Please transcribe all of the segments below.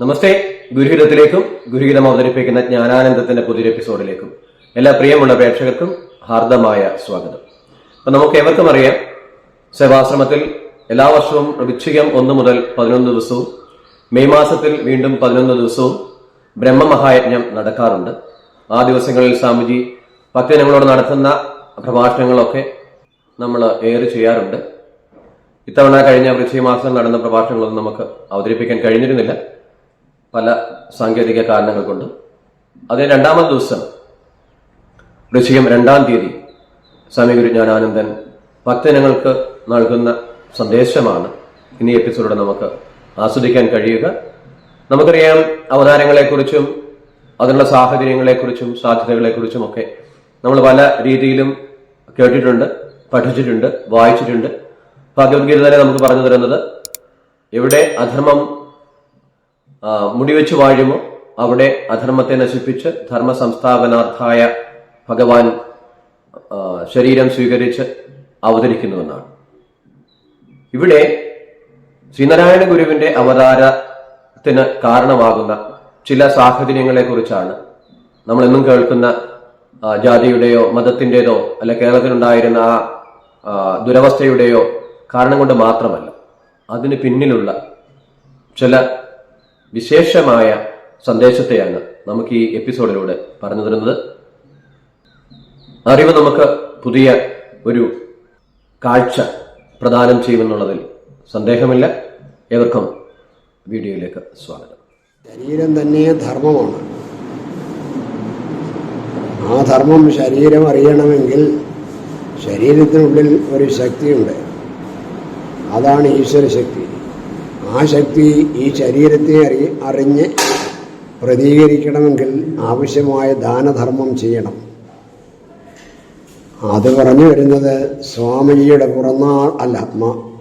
നമസ്തേ ഗുരുഹിതത്തിലേക്കും ഗുരുഹിതം അവതരിപ്പിക്കുന്ന ജ്ഞാനാനന്ദത്തിന്റെ പുതിയൊരു എപ്പിസോഡിലേക്കും എല്ലാ പ്രിയമുള്ള പ്രേക്ഷകർക്കും ഹാർദമായ സ്വാഗതം. അപ്പൊ നമുക്ക് ഏവർക്കും അറിയാം സേവാശ്രമത്തിൽ എല്ലാ വർഷവും വിച്ഛികം ഒന്ന് മുതൽ പതിനൊന്ന് ദിവസവും മെയ് മാസത്തിൽ വീണ്ടും പതിനൊന്ന് ദിവസവും ബ്രഹ്മമഹായജ്ഞം നടക്കാറുണ്ട്. ആ ദിവസങ്ങളിൽ സ്വാമിജി ഭക്തജനങ്ങളോട് നടത്തുന്ന പ്രഭാഷണങ്ങളൊക്കെ നമ്മൾ ഏറെ ചെയ്യാറുണ്ട്. ഇത്തവണ കഴിഞ്ഞ വൃശ്ചിക മാസം നടന്ന പ്രഭാഷണങ്ങളൊന്നും നമുക്ക് അവതരിപ്പിക്കാൻ കഴിഞ്ഞിരുന്നില്ല. പല സാങ്കേതിക കാരണങ്ങൾ കൊണ്ടും. അതിന് രണ്ടാമത്തെ ദിവസം ഋഷികം രണ്ടാം തീയതി സ്വാമി ഗുരു ജ്ഞാനാനന്ദൻ ഭക്തജനങ്ങൾക്ക് നൽകുന്ന സന്ദേശമാണ്. ഇനി എപ്പിസോഡിൽ നമുക്ക് ആസ്വദിക്കാൻ കഴിയുക. നമുക്കറിയാം അവതാരങ്ങളെക്കുറിച്ചും അതിനുള്ള സാഹചര്യങ്ങളെക്കുറിച്ചും സാധ്യതകളെക്കുറിച്ചും ഒക്കെ നമ്മൾ പല രീതിയിലും കേട്ടിട്ടുണ്ട് പഠിച്ചിട്ടുണ്ട് വായിച്ചിട്ടുണ്ട്. ഭഗവത്ഗീത തന്നെ നമുക്ക് പറഞ്ഞു തരുന്നത് എവിടെ അധർമ്മം മുടിവെച്ച് വാഴുമോ അവിടെ അധർമ്മത്തെ നശിപ്പിച്ച് ധർമ്മ സംസ്ഥാപനാർത്ഥായ ഭഗവാൻ ശരീരം സ്വീകരിച്ച് അവതരിക്കുന്നുവെന്നാണ്. ഇവിടെ ശ്രീനാരായണ ഗുരുവിന്റെ അവതാരത്തിന് കാരണമാകുന്ന ചില സാഹചര്യങ്ങളെ കുറിച്ചാണ് നമ്മൾ എന്നും കേൾക്കുന്ന ജാതിയുടെയോ മതത്തിന്റേതോ അല്ല കേരളത്തിലുണ്ടായിരുന്ന ആ, ദുരവസ്ഥയുടെയോ കാരണം കൊണ്ട് മാത്രമല്ല അതിന് പിന്നിലുള്ള ചില വിശേഷമായ സന്ദേശത്തെയാണ് നമുക്ക് ഈ എപ്പിസോഡിലൂടെ പറഞ്ഞു തരുന്നത്. അറിവ് നമുക്ക് പുതിയ ഒരു കാഴ്ച പ്രദാനം ചെയ്യുമെന്നുള്ളതിൽ സന്ദേഹമില്ല. ഏവർക്കും വീഡിയോയിലേക്ക് സ്വാഗതം. ശരീരം തന്നെ ധർമ്മമാണ്. ആ ധർമ്മം ശരീരം അറിയണമെങ്കിൽ ശരീരത്തിനുള്ളിൽ ഒരു ശക്തിയുണ്ട്. അതാണ് ഈശ്വര ശക്തി. ആ ശക്തി ഈ ശരീരത്തെ അറി അറിഞ്ഞ് പ്രതികരിക്കണമെങ്കിൽ ആവശ്യമായ ദാനധർമ്മം ചെയ്യണം. അത് പറഞ്ഞു വരുന്നത് സ്വാമിജിയുടെ പുറന്നാൾ അല്ല മ-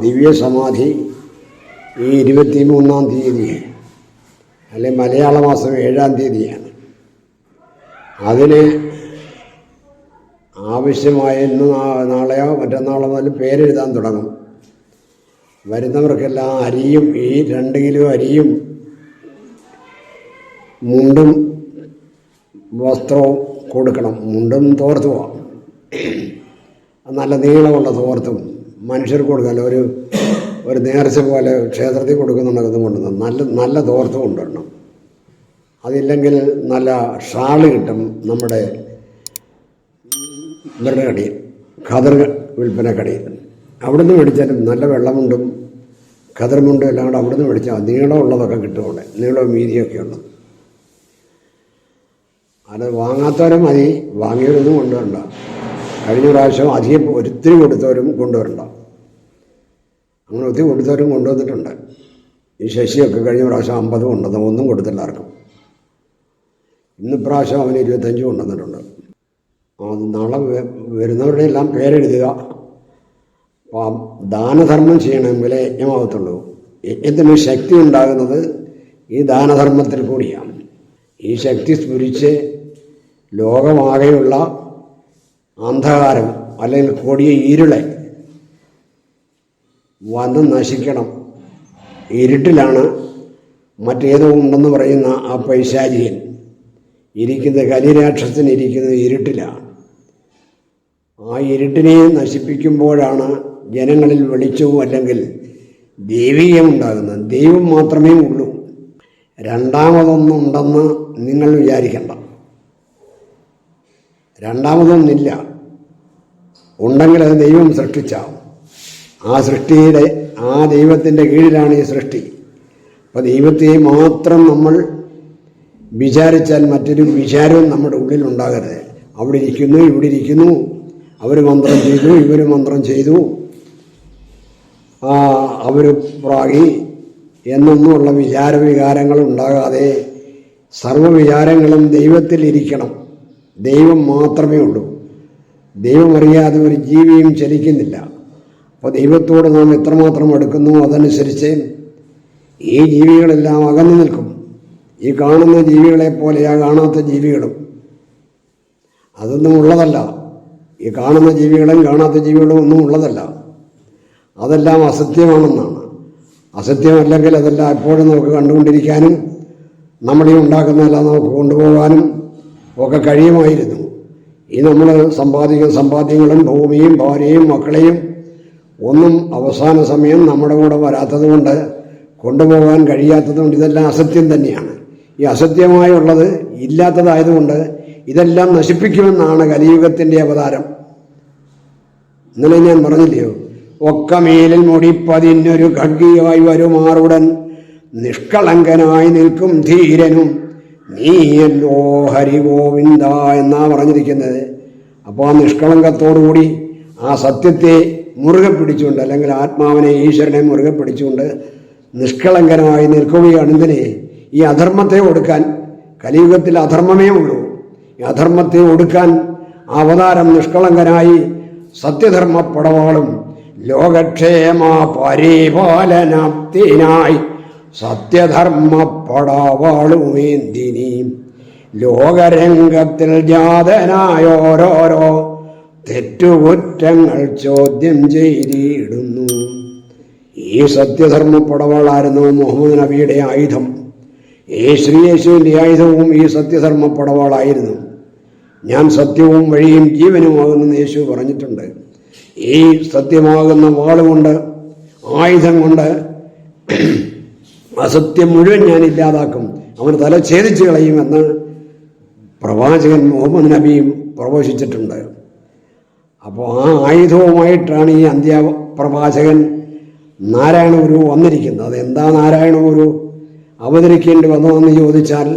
ദിവ്യ സമാധി ഈ ഇരുപത്തി മൂന്നാം തീയതി അല്ലെ മലയാള മാസം ഏഴാം തീയതിയാണ്. അതിന് ആവശ്യമായ ഇന്ന് നാളെയോ മറ്റന്നാളോ മുതൽ പേരെഴുതാൻ തുടങ്ങും. വരുന്നവർക്കെല്ലാം അരിയും ഈ രണ്ട് കിലോ അരിയും മുണ്ടും വസ്ത്രവും കൊടുക്കണം. മുണ്ടും തോർത്തുമാണ് നല്ല നീളമുള്ള തോർത്തും മനുഷ്യർക്ക് കൊടുക്കാമല്ലോ ഒരു ഒരു നേർച്ച പോലെ ക്ഷേത്രത്തിൽ കൊടുക്കുന്നുണ്ടെങ്കിൽ കൊണ്ടുവന്ന് നല്ല നല്ല തോർത്ത് കൊണ്ടുവരണം. അതില്ലെങ്കിൽ നല്ല ഷാൾ കിട്ടും നമ്മുടെ ഇവരുടെ കടിയിൽ ഖദർ വിൽപ്പന കടയിൽ അവിടുന്ന് മേടിച്ചാലും നല്ല വെള്ളമുണ്ടും കതിർമുണ്ടും മുണ്ടും എല്ലാം കൂടെ അവിടെ നിന്ന് മേടിച്ചാൽ. നീളമുള്ളതൊക്കെ കിട്ടും അവിടെ. നീളവും വീതിയൊക്കെ ഉള്ളത് അത് വാങ്ങാത്തവരും മതി. വാങ്ങിയവരൊന്നും കൊണ്ടുവരണ്ട. കഴിഞ്ഞ പ്രാവശ്യം അധികം ഒത്തിരി കൊടുത്തവരും കൊണ്ടുവരണ്ട. അങ്ങനെ ഒത്തിരി കൊടുത്തവരും കൊണ്ടുവന്നിട്ടുണ്ട്. ഈ ശശിയൊക്കെ കഴിഞ്ഞ പ്രാവശ്യം അമ്പത് കൊണ്ടുവന്നു. ഒന്നും കൊടുത്തില്ല ആർക്കും. ഇന്ന് പ്രാവശ്യം അവന് ഇരുപത്തഞ്ച് കൊണ്ടുവന്നിട്ടുണ്ട്. നാളെ വരുന്നവരുടെ എല്ലാം പേരെഴുതുക. ദാനധർമ്മം ചെയ്യണമെങ്കിലേ യജ്ഞമാകത്തുള്ളൂ യജ്ഞത്തിന് ശക്തി ഉണ്ടാകുന്നത് ഈ ദാനധർമ്മത്തിൽ കൂടിയാണ്. ഈ ശക്തി സ്ഫുരിച്ച് ലോകമാകെയുള്ള അന്ധകാരം അല്ലെങ്കിൽ കൊടിയ ഇരുളെ വന്ന് നശിക്കണം. ഇരുട്ടിലാണ് മറ്റേതോ ഉണ്ടെന്ന് പറയുന്ന ആ പൈശാചിയൻ ഇരിക്കുന്ന കലിരാക്ഷസൻ ഇരിക്കുന്നത് ഇരുട്ടിലാണ്. ആ ഇരുട്ടിനെ നശിപ്പിക്കുമ്പോഴാണ് ജനങ്ങളിൽ വെളിച്ചവും അല്ലെങ്കിൽ ദൈവീയം ഉണ്ടാകുന്നത് ദൈവം മാത്രമേ ഉള്ളൂ. രണ്ടാമതൊന്നുണ്ടെന്ന് നിങ്ങൾ വിചാരിക്കണ്ട. രണ്ടാമതൊന്നില്ല. ഉണ്ടെങ്കിൽ അത് ദൈവം സൃഷ്ടിച്ചാവും ആ സൃഷ്ടിയുടെ ആ ദൈവത്തിന്റെ കീഴിലാണ് ഈ സൃഷ്ടി. അപ്പോൾ ദൈവത്തെ മാത്രം നമ്മൾ വിചാരിച്ചാൽ മറ്റൊരു വിചാരവും നമ്മുടെ ഉള്ളിൽ ഉണ്ടാകരുത്. അവിടെ ഇരിക്കുന്നു ഇവിടെ ഇരിക്കുന്നു. അവർ മന്ത്രം ചെയ്തു ഇവർ മന്ത്രം ചെയ്തു. അവർ പ്രാഗി എന്നൊന്നുമുള്ള വിചാരവികാരങ്ങൾ ഉണ്ടാകാതെ സർവവിചാരങ്ങളും ദൈവത്തിൽ ഇരിക്കണം ദൈവം മാത്രമേ ഉള്ളൂ. ദൈവമറിയാതെ ഒരു ജീവിയും ചലിക്കുന്നില്ല. അപ്പോൾ ദൈവത്തോട് നാം എത്രമാത്രം എടുക്കുന്നു അതനുസരിച്ച് ഈ ജീവികളെല്ലാം അകന്നു നിൽക്കും. ഈ കാണുന്ന ജീവികളെ പോലെ ആ കാണാത്ത ജീവികളും. അതൊന്നും ഉള്ളതല്ല. ഈ കാണുന്ന ജീവികളും കാണാത്ത ജീവികളും ഒന്നും ഉള്ളതല്ല. അതെല്ലാം അസത്യമാണെന്നാണ്. അസത്യമല്ലെങ്കിൽ അതെല്ലാം എപ്പോഴും നമുക്ക് കണ്ടുകൊണ്ടിരിക്കാനും നമ്മളീ ഉണ്ടാക്കുന്നതെല്ലാം നമുക്ക് കൊണ്ടുപോകാനും ഒക്കെ കഴിയുമായിരുന്നു. ഈ നമ്മൾ സമ്പാദിക്കുന്ന സമ്പാദ്യങ്ങളും ഭൂമിയും ഭാര്യയും മക്കളെയും ഒന്നും അവസാന സമയം നമ്മുടെ കൂടെ വരാത്തത് കൊണ്ട് കൊണ്ടുപോകാൻ കഴിയാത്തത് കൊണ്ട് ഇതെല്ലാം അസത്യം തന്നെയാണ്. ഈ അസത്യമായുള്ളത് ഇല്ലാത്തതായതുകൊണ്ട് ഇതെല്ലാം നശിപ്പിക്കുമെന്നാണ് കലിയുഗത്തിന്റെ അവതാരം. ഇന്നലെ ഞാൻ പറഞ്ഞില്ലയോ? ഒക്കമേലിൽ മുടിപ്പതിനൊരു ഖഡ്ഗിയായി വരുമാറുടൻ നിഷ്കളങ്കനായി നിൽക്കും ധീരനും. നീയല്ലോ ഹരിഗോവിന്ദ എന്നാ പറഞ്ഞിരിക്കുന്നത്. അപ്പോൾ ആ നിഷ്കളങ്കത്തോടുകൂടി ആ സത്യത്തെ മുറുകെ പിടിച്ചുകൊണ്ട് അല്ലെങ്കിൽ ആത്മാവിനെ ഈശ്വരനെ മുറുകെ പിടിച്ചുകൊണ്ട് നിഷ്കളങ്കനായി നിൽക്കുകയാണ് എന്തിനെ? ഈ അധർമ്മത്തെ ഒടുക്കാൻ. കലിയുഗത്തിൽ അധർമ്മമേ ഉള്ളൂ. ഈ അധർമ്മത്തെ ഒടുക്കാൻ അവതാരം നിഷ്കളങ്കനായി സത്യധർമ്മ പടവാളും ലോകക്ഷേമ പരിപാലനത്തിനായി സത്യധർമ്മ പടവാളുമേന്തിനി ലോകരംഗത്തിൽ ജാതനായ ഓരോരോ തെറ്റുകുറ്റങ്ങൾ ചോദ്യം ചെയ്തിടുന്നു. ഈ സത്യധർമ്മ പടവാളായിരുന്നു മുഹമ്മദ് നബിയുടെ ആയുധം. ഈ ശ്രീയേശുവിന്റെ ആയുധവും ഈ സത്യധർമ്മ പടവാളായിരുന്നു ഞാൻ സത്യവും വഴിയും ജീവനുമാകുന്നെന്ന് യേശു പറഞ്ഞിട്ടുണ്ട്. ഈ സത്യമാകുന്ന വാളുകൊണ്ട് ആയുധം കൊണ്ട് അസത്യം മുഴുവൻ ഞാൻ ഇല്ലാതാക്കും. അവന് തല ഛേദിച്ചു കളയുമെന്ന് പ്രവാചകൻ മുഹമ്മദ് നബിയും പ്രവചിച്ചിട്ടുണ്ട് അപ്പോൾ ആ ആയുധവുമായിട്ടാണ് ഈ അന്ത്യ പ്രവാചകൻ നാരായണ ഗുരു വന്നിരിക്കുന്നത്. അതെന്താ നാരായണ ഗുരു അവതരിക്കേണ്ടി വന്നതെന്ന് ചോദിച്ചാൽ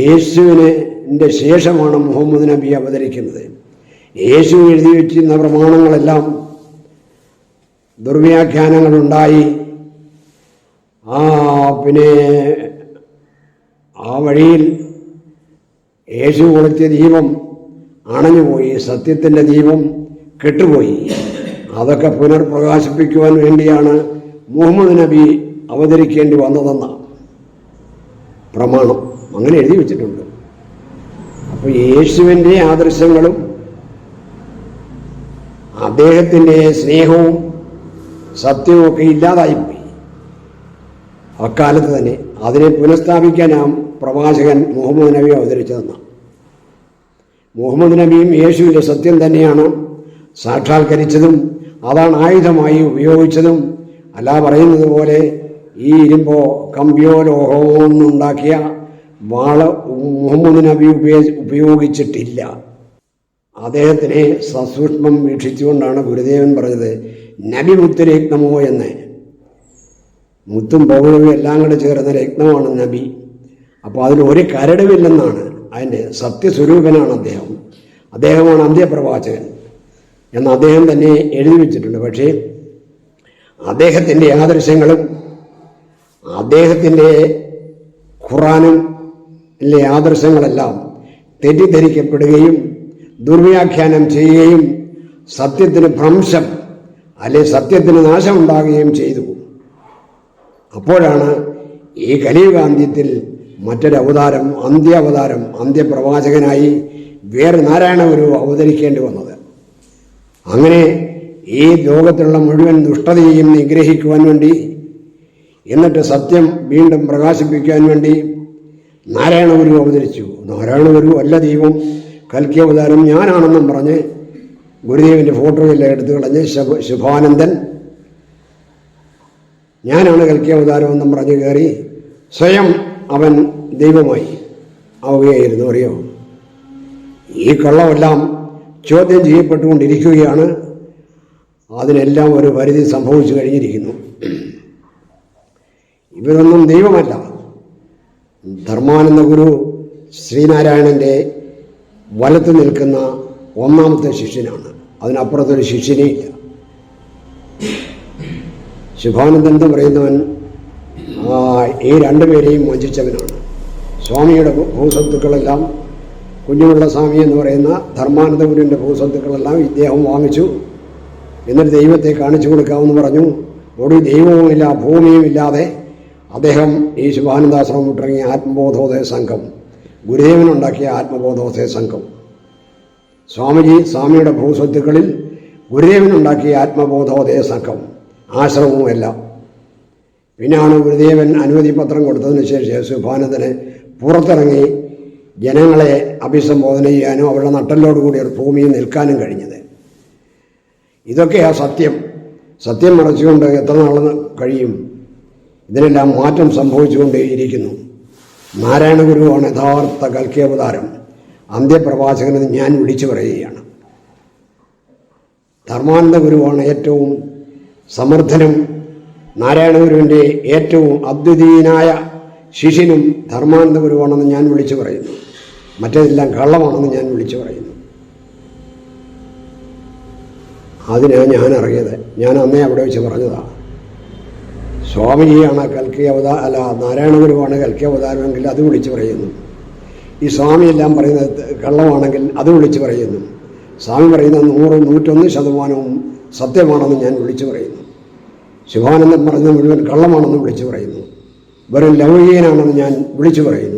യേശുവിനെ ശേഷമാണ് മുഹമ്മദ് നബി അവതരിക്കുന്നത്. യേശു എഴുതി വെച്ചിരുന്ന പ്രമാണങ്ങളെല്ലാം ദുർവ്യാഖ്യാനങ്ങളുണ്ടായി. ആ പിന്നെ ആ വഴിയിൽ യേശു കൊളുത്തിയ ദീപം അണഞ്ഞുപോയി സത്യത്തിന്റെ ദീപം കെട്ടുപോയി. അതൊക്കെ പുനർപ്രകാശിപ്പിക്കുവാൻ വേണ്ടിയാണ് മുഹമ്മദ് നബി അവതരിക്കേണ്ടി വന്നതെന്ന പ്രമാണം അങ്ങനെ എഴുതി വെച്ചിട്ടുണ്ട്. അപ്പോൾ യേശുവിന്റെ ആദർശങ്ങളും അദ്ദേഹത്തിന്റെ സ്നേഹവും സത്യവും ഒക്കെ ഇല്ലാതായിപ്പോയി. അക്കാലത്ത് തന്നെ അതിനെ പുനഃസ്ഥാപിക്കാൻ ആ പ്രവാചകൻ മുഹമ്മദ് നബി അവതരിച്ചതെന്ന. മുഹമ്മദ് നബിയും യേശുവിന്റെ സത്യം തന്നെയാണ് സാക്ഷാത്കരിച്ചതും അതാണ് ആയുധമായി ഉപയോഗിച്ചതും അല്ല പറയുന്നത് പോലെ ഈ ഇരുമ്പോ കമ്പിയോ ലോഹമോ ഒന്നുണ്ടാക്കിയ വാൾ മുഹമ്മദ് നബി ഉപയോഗിച്ചിട്ടില്ല. അദ്ദേഹത്തിനെ സസൂക്ഷ്മം വീക്ഷിച്ചുകൊണ്ടാണ് ഗുരുദേവൻ പറഞ്ഞത് നബി മുത്തുരത്നമോ എന്ന്. മുത്തും പൗളവും എല്ലാം കൂടെ ചേർന്ന രത്നമാണ് നബി. അപ്പോൾ അതിന് ഒരു കരടുമില്ലെന്നാണ് അതിന്റെ സത്യസ്വരൂപനാണ് അദ്ദേഹം. അദ്ദേഹമാണ് അന്ത്യപ്രവാചകൻ. എന്ന് അദ്ദേഹം തന്നെ എഴുതി വെച്ചിട്ടുണ്ട്. പക്ഷേ അദ്ദേഹത്തിന്റെ ആദർശങ്ങളും അദ്ദേഹത്തിന്റെ ഖുറാനും ആദർശങ്ങളെല്ലാം തെറ്റിദ്ധരിക്കപ്പെടുകയും ദുർവ്യാഖ്യാനം ചെയ്യുകയും സത്യത്തിന് ഭ്രംശം അല്ലെ സത്യത്തിന് നാശമുണ്ടാകുകയും ചെയ്തു. അപ്പോഴാണ് ഈ കലിയുഗാന്ത്യത്തിൽ മറ്റൊരു അവതാരം അന്ത്യാവതാരം അന്ത്യപ്രവാചകനായി വേറെ നാരായണ ഗുരു അവതരിക്കേണ്ടി വന്നത്. അങ്ങനെ ഈ ലോകത്തിലുള്ള മുഴുവൻ ദുഷ്ടതയെയും നിഗ്രഹിക്കുവാൻ വേണ്ടി എന്നിട്ട് സത്യം വീണ്ടും പ്രകാശിപ്പിക്കാൻ വേണ്ടി നാരായണ ഗുരു അവതരിച്ചു. നാരായണ ഗുരു അല്ല ദൈവം. കൽക്കി അവതാരം ഞാനാണെന്നും പറഞ്ഞ് ഗുരുദേവന്റെ ഫോട്ടോയെല്ലാം എടുത്തു കളഞ്ഞ് ശുഭ ശുഭാനന്ദൻ. ഞാനാണ് കൽക്കി അവതാരം എന്നും പറഞ്ഞ് കയറി സ്വയം അവൻ ദൈവമായി ആവുകയായിരുന്നു അറിയോ? ഈ കള്ളമെല്ലാം ചോദ്യം ചെയ്യപ്പെട്ടുകൊണ്ടിരിക്കുകയാണ്. അതിനെല്ലാം ഒരു പരിധി സംഭവിച്ചു കഴിഞ്ഞിരിക്കുന്നു. ഇവരൊന്നും ദൈവമല്ല. ധർമാനന്ദ ഗുരു ശ്രീനാരായണന്റെ വലത്ത് നിൽക്കുന്ന ഒന്നാമത്തെ ശിഷ്യനാണ്. അതിനപ്പുറത്തൊരു ശിഷ്യനേ ഇല്ല. ശുഭാനന്ദൻ എന്ന് പറയുന്നവൻ ഈ രണ്ടുപേരെയും വഞ്ചിച്ചവനാണ്. സ്വാമിയുടെ ഭൂസ്വത്തുക്കളെല്ലാം കുഞ്ഞുമുള്ള സ്വാമി എന്ന് പറയുന്ന ധർമാനന്ദ ഗുരുവിന്റെ ഭൂസ്വത്തുക്കളെല്ലാം ഇദ്ദേഹം വാങ്ങിച്ചു. എന്നിട്ട് ദൈവത്തെ കാണിച്ചു കൊടുക്കാമെന്ന് പറഞ്ഞു. ഒടുവിൽ ദൈവവുമില്ല ഭൂമിയും ഇല്ലാതെ അദ്ദേഹം ഈ ശുഭാനന്ദാശ്രമം വിട്ടിറങ്ങിയ ആത്മബോധോദയ സംഘം. ഗുരുദേവനുണ്ടാക്കിയ ആത്മബോധോദയ സംഘം. സ്വാമിജി സ്വാമിയുടെ ഭൂസ്വത്തുക്കളിൽ ഗുരുദേവനുണ്ടാക്കിയ ആത്മബോധോദയ സംഘം ആശ്രമവുമെല്ലാം പിന്നാണ് ഗുരുദേവൻ അനുമതി പത്രം കൊടുത്തതിന് ശേഷം സുഭാനന്ദന് പുറത്തിറങ്ങി ജനങ്ങളെ അഭിസംബോധന ചെയ്യാനും അവരുടെ നട്ടലോടുകൂടി ഒരു ഭൂമിയിൽ നിൽക്കാനും കഴിഞ്ഞത്. ഇതൊക്കെയാ സത്യം. സത്യം മറച്ചുകൊണ്ട് എത്ര നാളെന്ന് കഴിയും? ഇതിനെല്ലാം മാറ്റം സംഭവിച്ചുകൊണ്ടേയിരിക്കുന്നു. നാരായണ ഗുരുവാണ് യഥാർത്ഥ കൽക്കി അവതാരം അന്ത്യപ്രവാചകനെന്ന് ഞാൻ വിളിച്ചു പറയുകയാണ്. ധർമാനന്ദ ഗുരുവാണ് ഏറ്റവും സമർത്ഥനും നാരായണ ഗുരുവിന്റെ ഏറ്റവും അദ്വിതീയനായ ശിഷ്യനും ധർമാനന്ദ ഗുരുവാണെന്ന് ഞാൻ വിളിച്ചു പറയുന്നു. മറ്റേതെല്ലാം കള്ളമാണെന്ന് ഞാൻ വിളിച്ചു പറയുന്നു. അതിനാണ് ഞാൻ അറിയത് ഞാൻ അന്നേ അവിടെ വെച്ച് പറഞ്ഞതാണ് സ്വാമിജിയാണ് കൽക്കി അവതാ അല്ല നാരായണ ഗുരുവാണ് കൽക്കി അവതാരമെങ്കിൽ അത് വിളിച്ചു പറയുന്നു. ഈ സ്വാമി എല്ലാം പറയുന്നത് കള്ളമാണെങ്കിൽ അത് വിളിച്ചു പറയുന്നു. സ്വാമി പറയുന്ന നൂറ് നൂറ്റൊന്ന് ശതമാനവും സത്യമാണെന്ന് ഞാൻ വിളിച്ചു പറയുന്നു. ശിവാനന്ദൻ പറഞ്ഞ മുഴുവൻ കള്ളമാണെന്ന് വിളിച്ചു പറയുന്നു. വെറും ലൗകികനാണെന്ന് ഞാൻ വിളിച്ചു പറയുന്നു.